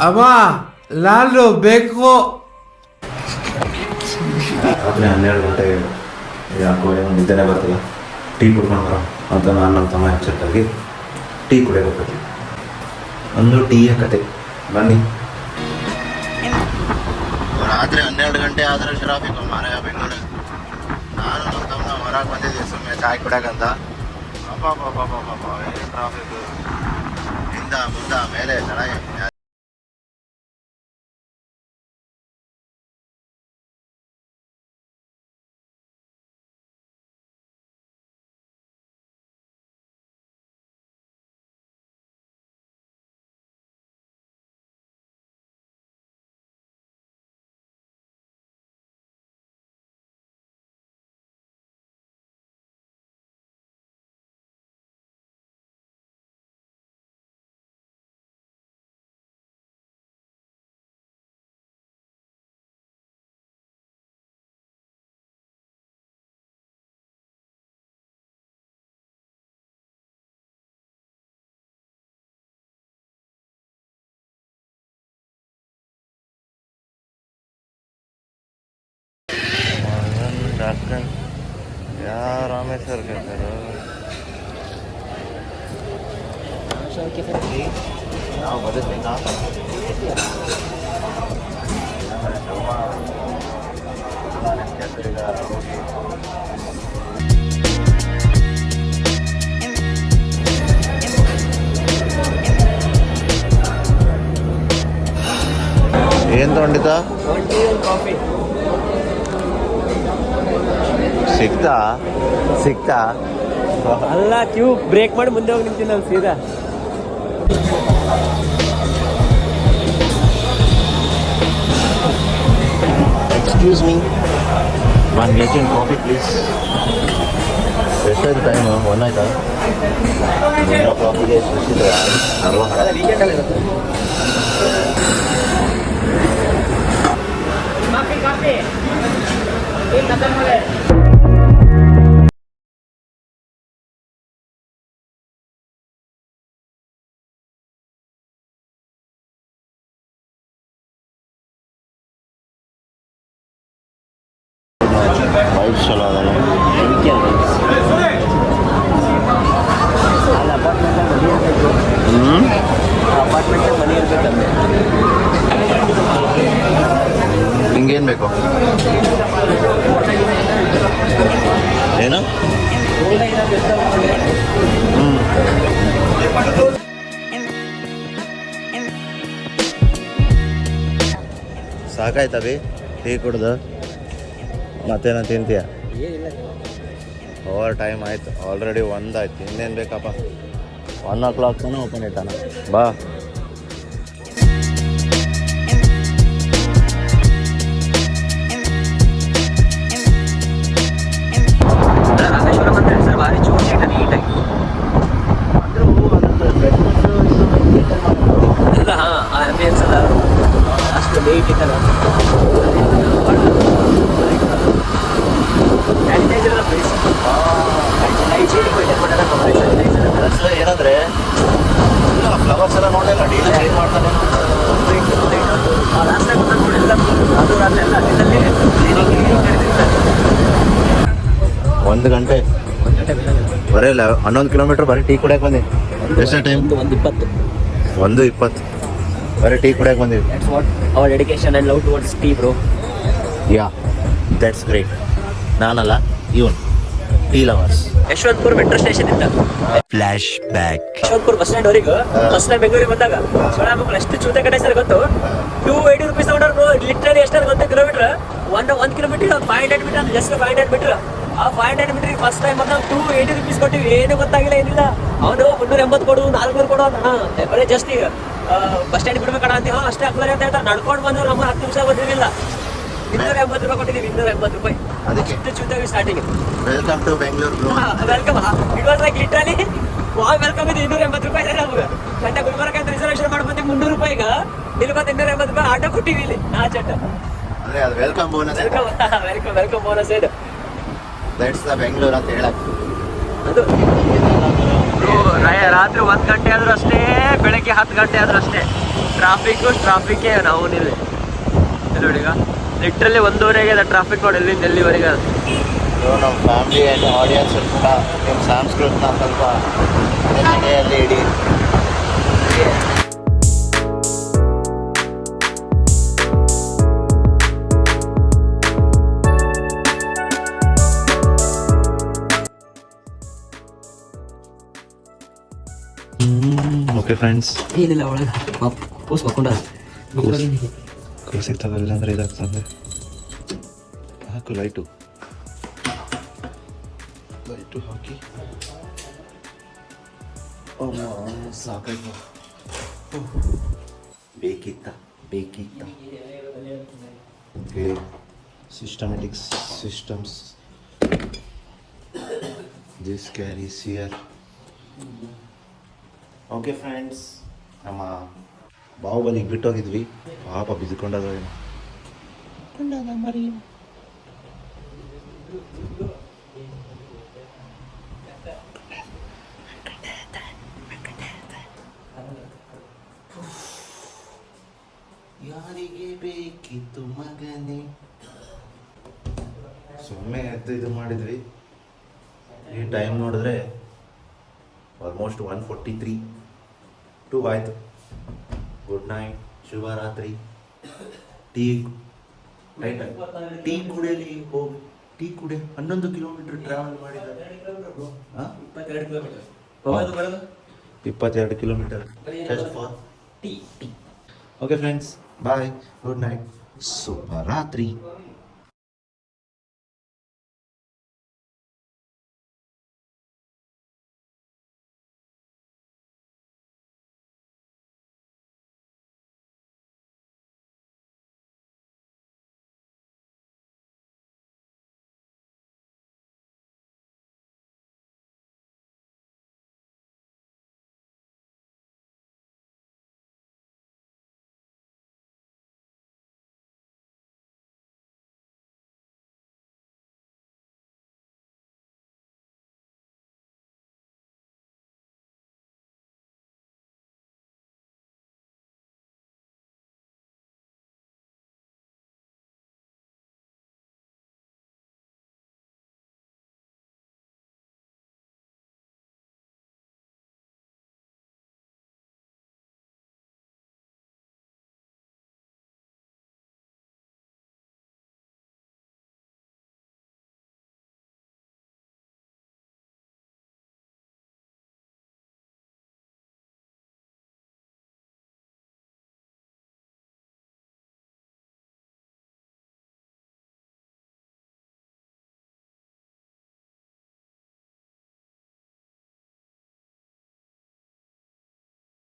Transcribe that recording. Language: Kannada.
ಅಮ್ಮ ಲಾಲು ಬೇಕು ರಾತ್ರಿ ಹನ್ನೆರಡು ಗಂಟೆಗೆ ಯಾಕೋ ಏನೋ ನಿದ್ದೆನೇ ಬರ್ತಿಲ್ಲ. ಟೀ ಕುಡ್ಕೊಂಡು ಬರೋ ಅಂತ ನಾನು ನಮ್ಮ ತಮ್ಮ ಎಚ್ಚರಿಕಾಗಿ ಟೀ ಕುಡಿಯೋಕೆ ಹೋಗ್ತೀನಿ ಒಂದು ಟೀ ಕತೆ. ಬನ್ನಿ. ರಾತ್ರಿ ಹನ್ನೆರಡು ಗಂಟೆ ಆದ್ರೆ ಟ್ರಾಫಿಕ್ ಮಾರಾಯ ಬೆಂಗಳೂರು ನಾನು ನಮ್ಮ ತಮ್ಮ ಹೊರಗೆ ಬಂದಿದ್ದೆ ಸುಮ್ಮನೆ ಚಾಯ್ ಕುಡಿಯೋಕಂತ ಅಪ್ಪ ಏನು ಟ್ರಾಫಿಕ್ ಹಿಂದ ಮುಂದ ಮೇಲೆ ಕೆಳಗೆ ಡಾಕ್ಟರ್? ಯಾವ ರಾಮೇಶ್ವರ್ ಕೇಳ್ತಾರೆ? ನಾವು ಬದುಕಬೇಕಾ ಏನು ತೊಗೊಂಡಿದ್ದ? ಕಾಫಿ ಸಿಗ್ತಾ? ಸಿಗ್ತಾ? ಅಲ್ಲ ಕ್ಯೂ ಬ್ರೇಕ್ ಮಾಡಿ ಮುಂದೆ ಹೋಗಿ ನಿಂತೀನಿ ನಾನು ಸೀದಾ. Excuse me one getting coffee please ಎಷ್ಟಾಯ್ತು ಟೈಮ್ ಒನ್ ಆಯ್ತಾ ಕಾಫಿಗೆ ಎಷ್ಟಿದೆ ಅಲ್ವಾ ವೈಬ್ಸ್ ಚಲೋ ಅದಲ್ಲ ಹ್ಞೂ ಬೇಕು ಏನು ಹ್ಞೂ ಸಾಕಾಯ್ತವಿ ಟೀ ಕುಡ್ದು? ಮತ್ತೇನ ತಿಂತೀಯ? ಓವರ್ ಟೈಮ್ ಆಯ್ತು. ಆಲ್ರೆಡಿ ಒಂದಾಯ್ತು ಇನ್ನೇನು ಬೇಕಪ್ಪ? ಒನ್ ಓ ಕ್ಲಾಕ್ ತನಕ ಓಪನ್ ಇಟ್ಟಾನ ಬಾ. ಹಾಂ ಆಂಬಿಯನ್ಸ್ ಅದ ಅಷ್ಟು ನೀಟ್ ಇತ್ತಲ್ಲ ಸ್ಯಾನಿಟೈಸರ್ ಅದ ಪ್ಲೇಸ್ ಸ್ಯಾನಿಟೈಸರ್ ಏನಂದ್ರೆ ಫ್ಲವರ್ಸ್ ಎಲ್ಲ ನೋಡಲ್ಲ ಡೀಲ್ ಚೇಂಜ್ ಮಾಡ್ತಾನೆ ಒಂದು ಗಂಟೆ. ಬರೆಯಲ್ಲ ಇಲ್ಲ ಹನ್ನೊಂದು ಕಿಲೋಮೀಟರ್ ಬರೀ ಟೀ ಕುಡಿಯಕ್ಕೆ ಬಂದಿ ಎಷ್ಟು ಟೈಮ್ ಒಂದು ಒಂದು ಇಪ್ಪತ್ತು. ಒಂದು ಇಪ್ಪತ್ತು. ಬರೀ ಟೀ ಕುಡಿಯಕ್ಕೆ ಬಂದಿವಿ. That's what our dedication and love towards tea bro yeah that's great ನಾನಲ್ಲ ಇವನ್. Tea lovers Yeshwantpur metro station ಇಂದ. Flash back Yeshwantpur bus stand ಅವರಿಗೆ ಬಸ್ನ ಬೆಂಗಳೂರಿಗೆ ಬಂದಾಗ ಸೋಳ ಮಕ್ಕಳು ಎಷ್ಟು ಚೂತೆ ಕಡೆ ಸರ್ ಗೊತ್ತು? ಟೂ ಏಯ್ಟಿ ರುಪೀಸ್ ತಗೊಂಡ್ರು ಲಿಟ್ರಲಿ ಎಷ್ಟು ಗೊತ್ತು? ಕಿಲೋಮೀಟರ್ ಒನ್ ಒಂದು kilometre five hundred metre just five hundred metre ಆ five hundred metre first time ಬಂದಾಗ ಟೂ ಏಯ್ಟಿ ರುಪೀಸ್ ಕೊಟ್ಟಿವಿ. ಏನು ಗೊತ್ತಾಗಿಲ್ಲ ಏನಿಲ್ಲ. ಅವನು ಮುನ್ನೂರ ಎಂಬತ್ತು ಕೊಡು ನಾಲ್ಕುನೂರು ಕೊಡು ಅಂತ ಬರೀ ಜಸ್ಟ್ ಈಗ ಬಸ್ ಸ್ಟ್ಯಾಂಡ್ ಬಿಡ್ಬೇಕಣ ಅಂತ ಅಷ್ಟೇ ಹಾಕ್ತಾರೆ ಅಂತ ಹೇಳ್ತಾರೆ. ನಡ್ಕೊಂಡು ಬಂದು ನಮ್ಮ ಹತ್ತು ನಿಮಿಷ ಬಂದಿರಲಿಲ್ಲ ಇನ್ನೂರ ಎಂಬತ್ತು ರೂಪಾಯಿ ಕೊಟ್ಟಿದ್ದೀವಿ ಇನ್ನೂರ ಎಂಬತ್ತು ರೂಪಾಯಿ. ಅದಕ್ಕೆ? ಇಷ್ಟು ಚೂತಾಗಿ starting welcome to Bengaluru welcome it was like literally ವಾ ವೆಲ್ಕಮ್ ಇದು ಇನ್ನೂರ ಎಂಬತ್ತು ರೂಪಾಯಿ ಇದೆ ನಮ್ಗೆ. ಮತ್ತೆ ಗುಲ್ಬರ್ಗ ಅಂತ ರಿಸರ್ವೇಶನ್ ಮಾಡಿ ಬಂದು ಮುನ್ನೂರು ರೂಪಾಯಿಗ ಇಲ್ಲಿ ಇನ್ನೂರ ಎಂಬತ್ತು ರೂಪಾಯಿ ಆಟೋ ಕೊಟ್ಟಿವಿ ಇಲ್ಲಿ. ಆ ಚಟ್ಟ ಅಂದ್ರೆ ಅದು welcome bonus welcome welcome welcome bonus ಇದು. ದಟ್ಸ್ ದ ಬೆಂಗಳೂರು ಅಂತ ಹೇಳಕ್. ಅದು. ಬ್ರೋ ರಾತ್ರಿ ಒಂದು ಗಂಟೆ ಆದ್ರೂ ಅಷ್ಟೇ ಬೆಳಗ್ಗೆ ಹತ್ತು ಗಂಟೆ ಆದ್ರೂ ಅಷ್ಟೇ. ಟ್ರಾಫಿಕ್ಕು ಟ್ರಾಫಿಕ್ಕೇ ನಾವು ನಿಲ್ಲಿ. ನೋಡಿ ಈಗ ಲಿಟ್ರಲಿ ಒಂದೂವರೆಗೆ ಅದ ಟ್ರಾಫಿಕ್ ನೋಡಿ ಇಲ್ಲಿಂದ ಎಲ್ಲಿವರೆಗೆ ಅದು. ನಮ್ಮ ಫ್ಯಾಮಿಲಿ ಆ್ಯಂಡ್ ಆಡಿಯನ್ಸ್ ಕೂಡ ನಿಮ್ಮ ಸಂಸ್ಕೃತನ ಸ್ವಲ್ಪ ಮನೆಯಲ್ಲಿ ಇಡಿ. ಓಕೆ ಫ್ರೆಂಡ್ಸ್ ಏನಿಲ್ಲ ಒಳಗೆ. ಪೋಸ್ಟ್ ಹಾಕೊಂಡ ಸಿಗ್ತಾವಲ್ಲ ಅಂದ್ರೆ ಇದಾಗ್ತದೆ ಹಾಕು ಲೈಟು ಲೈಟು ಹಾಕಿ ಸಾಕಾಯ್ತು ಬೇಕಿತ್ತ ಬೇಕಿತ್ತ systematics systems this carries here okay friends ನಮ್ಮ ಬಾಹುಬಲಿಗೆ ಬಿಟ್ಟೋಗಿದ್ವಿ. ಪಾಪ ಬಿದ್ಕೊಂಡದ ಮರಿ. ಯಾರಿಗೆ ಬೇಕಿತ್ತು ಮಗನೇ? ಸುಮ್ಮನೆ ಎದ್ದು ಇದು ಮಾಡಿದ್ವಿ. ಈ ಟೈಮ್ ನೋಡಿದ್ರೆ almost one forty three two ಆಯಿತು. ಗುಡ್ ನೈಟ್ ಶುಭರಾತ್ರಿ ಟೀ ರೈಟ್ ಟೀ ಕುಡಿಯಲಿ ಹೋಗಿ ಟೀ ಕುಡಿ ಹನ್ನೊಂದು ಕಿಲೋಮೀಟರ್ ಟ್ರಾವೆಲ್ ಮಾಡಿದ್ದಾರೆ. ಇಪ್ಪತ್ತೆರಡು kilometre okay friends bye good night ಶುಭರಾತ್ರಿ